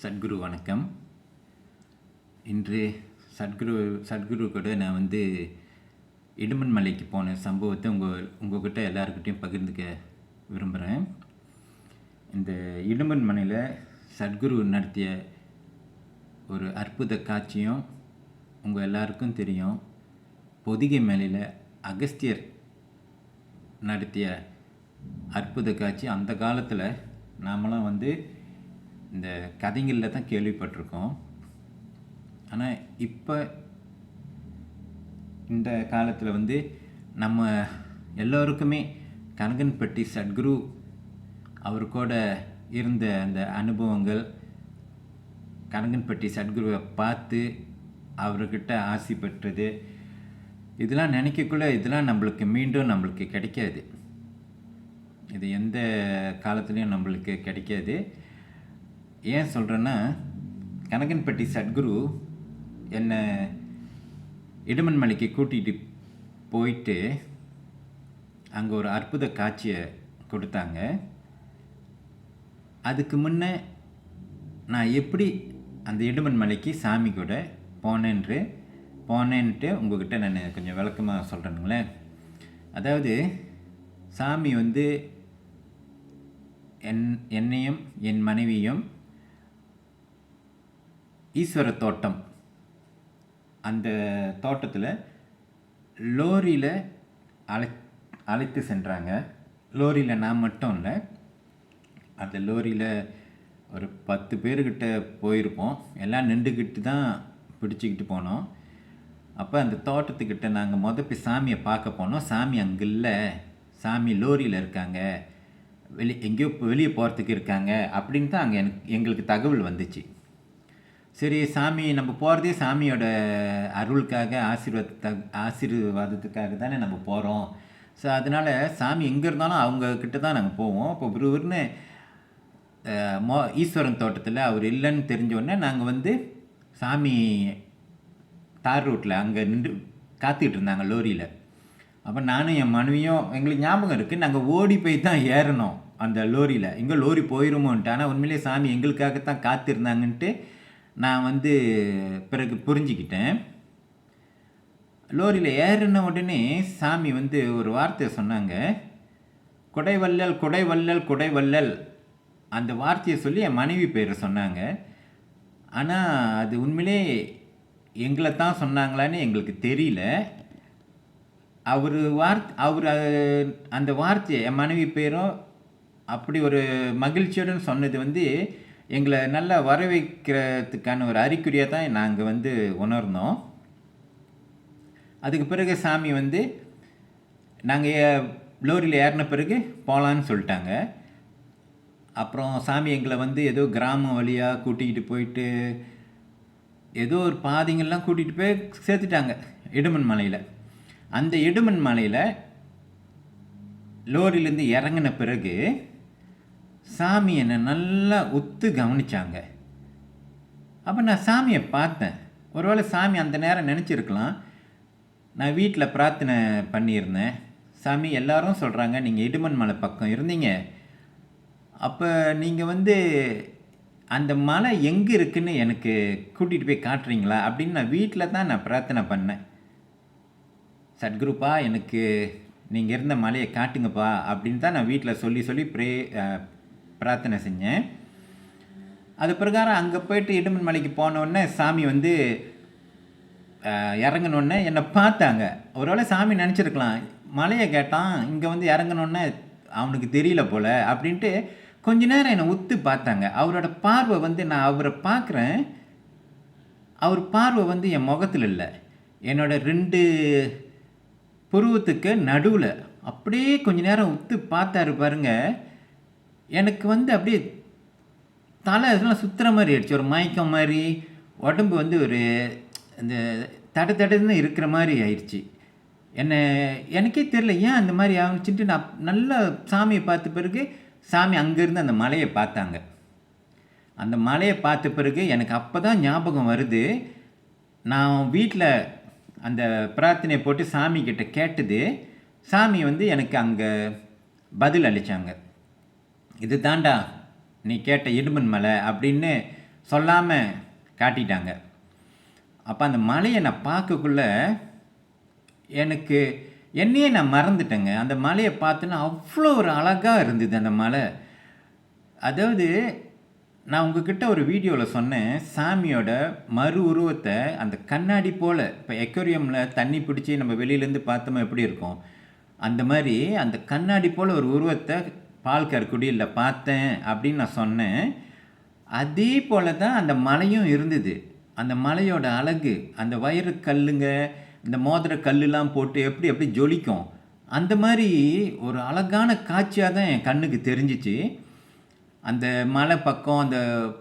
சத்குரு வணக்கம். இன்று சத்குரு சத்குரு கூட நான் வந்து இடுமன் மலைக்கு போன சம்பவத்தை உங்கள் உங்கள்கிட்ட எல்லாருக்கிட்டையும் பகிர்ந்துக்க விரும்புகிறேன் இந்த இடுமன் மலையில் சத்குரு நடத்திய ஒரு அற்புத காட்சியும் உங்கள் எல்லாருக்கும் தெரியும். பொதிகை மலையில் அகஸ்தியர் நடத்திய அற்புத காட்சி. அந்த காலத்தில் நாமளாம் வந்து இந்த கதைங்களில் தான் கேள்விப்பட்டிருக்கோம். ஆனால் இப்போ இந்த காலத்தில் வந்து நம்ம எல்லோருக்குமே கனகன்பட்டி சத்குரு அவர் கூட இருந்த அந்த அனுபவங்கள் கனகன்பட்டி சத்குருவை பார்த்து அவர்கிட்ட ஆசி பெற்றது இதெல்லாம் நினைக்கக்குள்ள இதெல்லாம் நம்மளுக்கு மீண்டும் நம்மளுக்கு கிடைக்காது. இது எந்த காலத்துலேயும் நம்மளுக்கு கிடைக்காது. ஏன் சொல்கிறேன்னா கனகன்பட்டி சத்குரு என்னை இடுமன் மலைக்கு கூட்டிகிட்டு போயிட்டு அங்கே ஒரு அற்புத காட்சியை கொடுத்தாங்க. அதுக்கு முன்னே நான் எப்படி அந்த இடுமன் மலைக்கு சாமி கூட போனேன்று போனேன்ட்டு உங்ககிட்ட நான் கொஞ்சம் விளக்கமாக சொல்கிறேனுங்களேன் அதாவது சாமி வந்து என் என்னையும் என் மனைவியும் ஈஸ்வர தோட்டம். அந்த தோட்டத்தில் லோரியில் அழை அழைத்து சென்றாங்க. லோரியில் நான் மட்டும் இல்லை. அந்த லோரியில் ஒரு பத்து பேர்கிட்ட போயிருப்போம். எல்லாம் நின்றுக்கிட்டு தான் பிடிச்சிக்கிட்டு போனோம். அப்போ அந்த தோட்டத்துக்கிட்ட நாங்கள் மொத சாமியை பார்க்க போனோம். சாமி அங்கே இல்லை. சாமி லோரியில் இருக்காங்க. வெளி எங்கேயோ வெளியே போகிறதுக்கு இருக்காங்க. அப்படின்னு தான் அங்கே எனக்கு எங்களுக்கு தகவல் வந்துச்சு. சரி சாமி நம்ம போகிறதே சாமியோட அருளுக்காக ஆசீர்வாத ஆசீர்வாதத்துக்காக தானே நம்ம போகிறோம் ஸோ அதனால் சாமி எங்கே இருந்தாலும் அவங்கக்கிட்ட தான் நாங்கள் போவோம். இப்போ ஒருவர்னு மோ ஈஸ்வரன் தோட்டத்தில் அவர் இல்லைன்னு தெரிஞ்சோடனே நாங்கள் வந்து சாமி தார் ரூட்டில் அங்கே நின்று காத்துக்கிட்டு இருந்தாங்க லோரியில். அப்போ நானும் என் மனைவியும் எங்களுக்கு ஞாபகம் இருக்குது நாங்கள் ஓடி போய் தான் ஏறணும் அந்த லோரியில். எங்கே லோரி போயிருமோன்ட்டு. ஆனால் உண்மையிலே சாமி எங்களுக்காகத்தான் காத்திருந்தாங்கன்ட்டு நான் வந்து பிறகு புரிஞ்சுக்கிட்டேன். லோரியில் ஏறின உடனே சாமி வந்து ஒரு வார்த்தையை சொன்னாங்க. குடைவல்லல் குடைவல்லல் குடைவல்லல் அந்த வார்த்தையை சொல்லி என் மனைவி பேரை சொன்னாங்க. ஆனால் அது உண்மையிலே எங்களை தான் சொன்னாங்களான்னு எங்களுக்கு தெரியல. அவர் வார்த் அவர் அந்த வார்த்தையை என் மனைவி பேரும் அப்படி ஒரு மகிழ்ச்சியுடன் சொன்னது வந்து எங்களை நல்லா வரவேற்கிறதுக்கான ஒரு அறிகுறியாக தான் நாங்கள் வந்து உணர்ந்தோம். அதுக்கு பிறகு சாமி வந்து நாங்கள் லோரியில் ஏறின பிறகு போகலான்னு சொல்லிட்டாங்க. அப்புறம் சாமி எங்களை வந்து ஏதோ கிராமம் வழியாக கூட்டிகிட்டு போயிட்டு ஏதோ ஒரு பாதைங்கள்லாம் கூட்டிகிட்டு போய் சேர்த்துட்டாங்க இடுமன் மலையில். அந்த இடுமன் மலையில் லோரியிலேருந்து இறங்கின பிறகு சாமி என்னை நல்லா ஒத்து கவனிச்சாங்க. அப்போ நான் சாமியை பார்த்தேன். ஒருவேளை சாமி அந்த நேரம் நினச்சிருக்கலாம். நான் வீட்டில் பிரார்த்தனை பண்ணியிருந்தேன். சாமி எல்லாரும் சொல்கிறாங்க நீங்கள் இடுமன் மலை பக்கம் இருந்தீங்க. அப்போ நீங்கள் வந்து அந்த மலை எங்கே இருக்குன்னு எனக்கு கூட்டிகிட்டு போய் காட்டுறீங்களா? அப்படின்னு நான் வீட்டில் தான் நான் பிரார்த்தனை பண்ணேன். சத்குருப்பா எனக்கு நீங்கள் இருந்த மலையை காட்டுங்கப்பா. அப்படின்னு தான் நான் வீட்டில் சொல்லி சொல்லி ப்ரே பிரார்த்தனை செஞ்சேன். அது பிரகாரம் அங்கே போயிட்டு இடுமன் மலைக்கு போனோடனே சாமி வந்து இறங்கினோடனே என்னை பார்த்தாங்க. ஒருவேளை சாமி நினச்சிருக்கலாம். மலையை கேட்டான் இங்கே வந்து இறங்கினோடனே அவனுக்கு தெரியல போல் அப்படின்ட்டு கொஞ்ச நேரம் என்னை உத்து பார்த்தாங்க. அவரோட பார்வை வந்து நான் அவரை பார்க்குறேன். அவர் பார்வை வந்து என் முகத்தில் இல்லை. என்னோட ரெண்டு புருவத்துக்கு நடுவில் அப்படியே கொஞ்ச நேரம் உத்து பார்த்தாரு பாருங்கள் எனக்கு வந்து அப்படியே தலை இதெல்லாம் சுற்றுற மாதிரி ஆயிடுச்சு. ஒரு மயக்கம் மாதிரி உடம்பு வந்து ஒரு இந்த தட தடன்னு இருக்கிற மாதிரி ஆயிடுச்சு. என்னை எனக்கே தெரில ஏன் அந்த மாதிரி ஆரம்பிச்சுட்டு நான் நல்லா சாமியை பார்த்த பிறகு சாமி அங்கேருந்து அந்த மலையை பார்த்தாங்க. அந்த மலையை பார்த்த பிறகு எனக்கு அப்போ தான் ஞாபகம் வருது நான் வீட்டில் அந்த பிரார்த்தனையை போட்டு சாமி கிட்ட கேட்டது சாமி வந்து எனக்கு அங்கே பதில் அளித்தாங்க இது தாண்டா நீ கேட்ட இடுமன் மலை அப்படின்னு சொல்லாமல் காட்டிட்டாங்க. அப்போ அந்த மலையை நான் பார்க்கக்குள்ள எனக்கு என்னையே நான் மறந்துட்டேங்க. அந்த மலையை பார்த்தோன்னா அவ்வளோ ஒரு அழகாக இருந்தது அந்த மலை. அதாவது நான் உங்ககிட்ட ஒரு வீடியோவில் சொன்னேன் சாமியோட மறு உருவத்தை அந்த கண்ணாடி போல் இப்போ எக்வரியமில் தண்ணி பிடிச்சி நம்ம வெளியிலேருந்து பார்த்தோமா எப்படி இருக்கும்? அந்த மாதிரி அந்த கண்ணாடி போல் ஒரு உருவத்தை பால் கருக்குடியில் பார்த்தேன் அப்படின்னு நான் சொன்னேன். அதே போல தான் அந்த மலையும் இருந்தது. அந்த மலையோட அழகு அந்த வயிறு கல்லுங்க இந்த மோதிர கல்லுலாம் போட்டு எப்படி எப்படி ஜொலிக்கும். அந்த மாதிரி ஒரு அழகான காட்சியாக தான் என் கண்ணுக்கு தெரிஞ்சிச்சு. அந்த மலை பக்கம் அந்த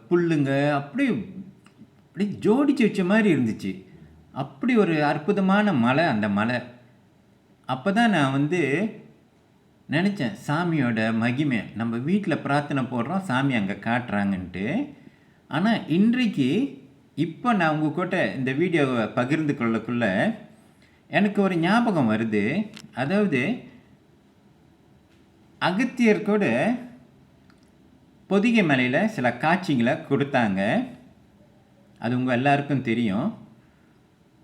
புல்லுங்க அப்படியே அப்படியே ஜோடிச்சு வச்ச மாதிரி இருந்துச்சு. அப்படி ஒரு அற்புதமான மலை அந்த மலை. அப்போ தான் நான் வந்து நினச்சேன் சாமியோட மகிமை. நம்ம வீட்டில் பிரார்த்தனை போடுறோம் சாமி அங்கே காட்டுறாங்கன்ட்டு. ஆனால் இன்றைக்கு இப்போ நான் உங்கள் கூட இந்த வீடியோவை பகிர்ந்து கொள்ளக்குள்ள எனக்கு ஒரு ஞாபகம் வருது. அதாவது அகத்தியர் கூட பொதிகை மலையில் சில காட்சிகளை கொடுத்தாங்க. அது உங்கள் எல்லாருக்கும் தெரியும்.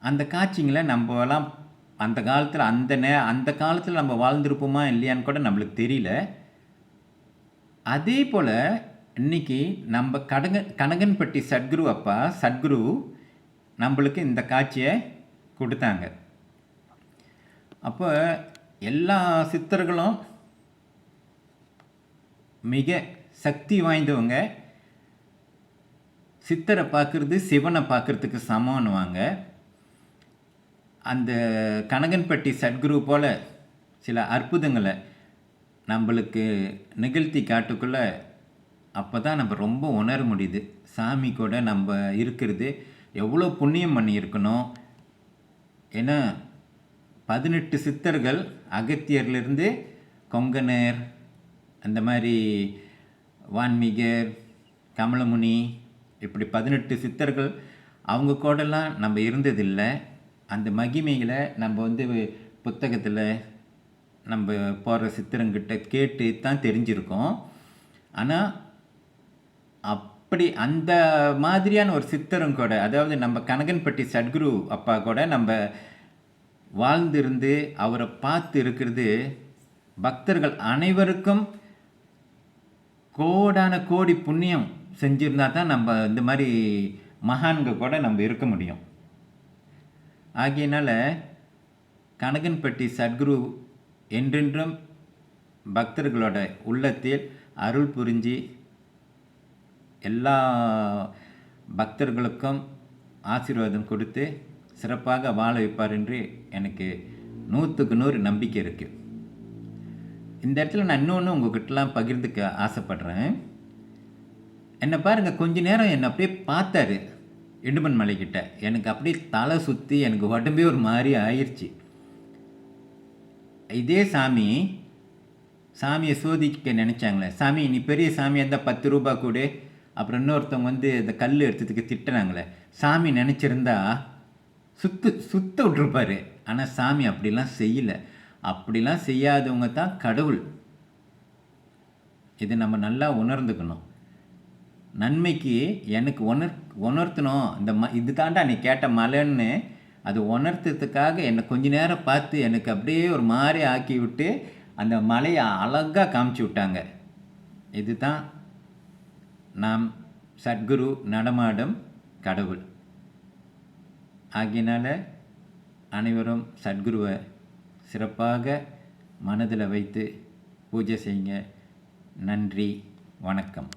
அந்த காட்சிங்களை நம்மலாம் அந்த காலத்தில் அந்த நே அந்த காலத்தில் நம்ம வாழ்ந்திருப்போமா இல்லையான்னு கூட நம்மளுக்கு தெரியல. அதே போல் இன்னைக்கு நம்ம கடங்க கனகன்பட்டி சத்குரு அப்பா சத்குரு நம்மளுக்கு இந்த காட்சியை கொடுத்தாங்க. அப்போ எல்லா சித்தர்களும் மிக சக்தி வாய்ந்தவங்க. சித்தரை பார்க்குறது சிவனை பார்க்குறதுக்கு சமம்னுவாங்க. அந்த கனகன்பட்டி சத்குரு போல் சில அற்புதங்களை நம்மளுக்கு நிகழ்த்தி காட்டுக்குள்ள அப்போ தான் நம்ம ரொம்ப உணர முடியுது. சாமி கூட நம்ம இருக்கிறது எவ்வளோ புண்ணியம் பண்ணியிருக்கணும். ஏன்னா பதினெட்டு சித்தர்கள் அகத்தியர்லேருந்து கொங்கனர் அந்த மாதிரி வான்மீகர் கமலமுனி இப்படி பதினெட்டு சித்தர்கள் அவங்க கூடலாம் நம்ம இருந்ததில்லை. அந்த மகிமைகளை நம்ம வந்து புத்தகத்தில் நம்ம போகிற சித்திரங்கிட்ட கேட்டு தான் தெரிஞ்சிருக்கோம். ஆனால் அப்படி அந்த மாதிரியான ஒரு சித்திரம் கூட அதாவது நம்ம கனகன்பட்டி சத்குரு அப்பா கூட நம்ம வாழ்ந்திருந்து அவரை பார்த்து இருக்கிறது பக்தர்கள் அனைவருக்கும் கோடான கோடி புண்ணியம் செஞ்சிருந்தா தான் நம்ம இந்த மாதிரி மகான்கள் கூட நம்ம இருக்க முடியும். ஆகையினால் கனகன்பட்டி சத்குரு என்றென்றும் பக்தர்களோட உள்ளத்தில் அருள் புரிஞ்சு எல்லா பக்தர்களுக்கும் ஆசீர்வாதம் கொடுத்து சிறப்பாக வாழ வைப்பார் என்று எனக்கு நூற்றுக்கு நூறு நம்பிக்கை இருக்குது இந்த இடத்துல நான் இன்னொன்று உங்ககிட்டலாம் பகிர்ந்துக்க ஆசைப்படுறேன். என்னை பாருங்கள் கொஞ்ச நேரம் என்னை அப்படியே பார்த்தாரு. இடுமன் மலைக்கிட்ட. எனக்கு அப்படியே தலை சுற்றி எனக்கு உடம்பே ஒரு மாதிரி ஆயிடுச்சு இதே சாமி சாமியை சோதிக்க நினச்சாங்களே. சாமி நீ பெரிய சாமியாக இருந்தால் பத்து ரூபா கொடு. அப்புறம் இன்னொருத்தவங்க வந்து இந்த கல் எடுத்ததுக்கு திட்டினாங்களே சாமி நினச்சிருந்தா சுத்து சுத்த விட்ருப்பாரு ஆனால் சாமி அப்படிலாம் செய்யலை. அப்படிலாம் செய்யாதவங்க தான் கடவுள். இதை நம்ம நல்லா உணர்ந்துக்கணும். நன்மைக்கு எனக்கு உணர் உணர்த்தணும். இந்த ம இது தாண்டா நீ கேட்ட மலைன்னு. அது உணர்த்துறதுக்காக என்னை கொஞ்ச நேரம் பார்த்து எனக்கு அப்படியே ஒரு மாதிரி ஆக்கி விட்டு அந்த மலையை அழகாக காமிச்சு விட்டாங்க. இதுதான் நாம் சத்குரு நடமாடும் கடவுள். ஆகியனால் அனைவரும் சத்குருவை சிறப்பாக மனதில் வைத்து பூஜை செய்யுங்க. நன்றி வணக்கம்.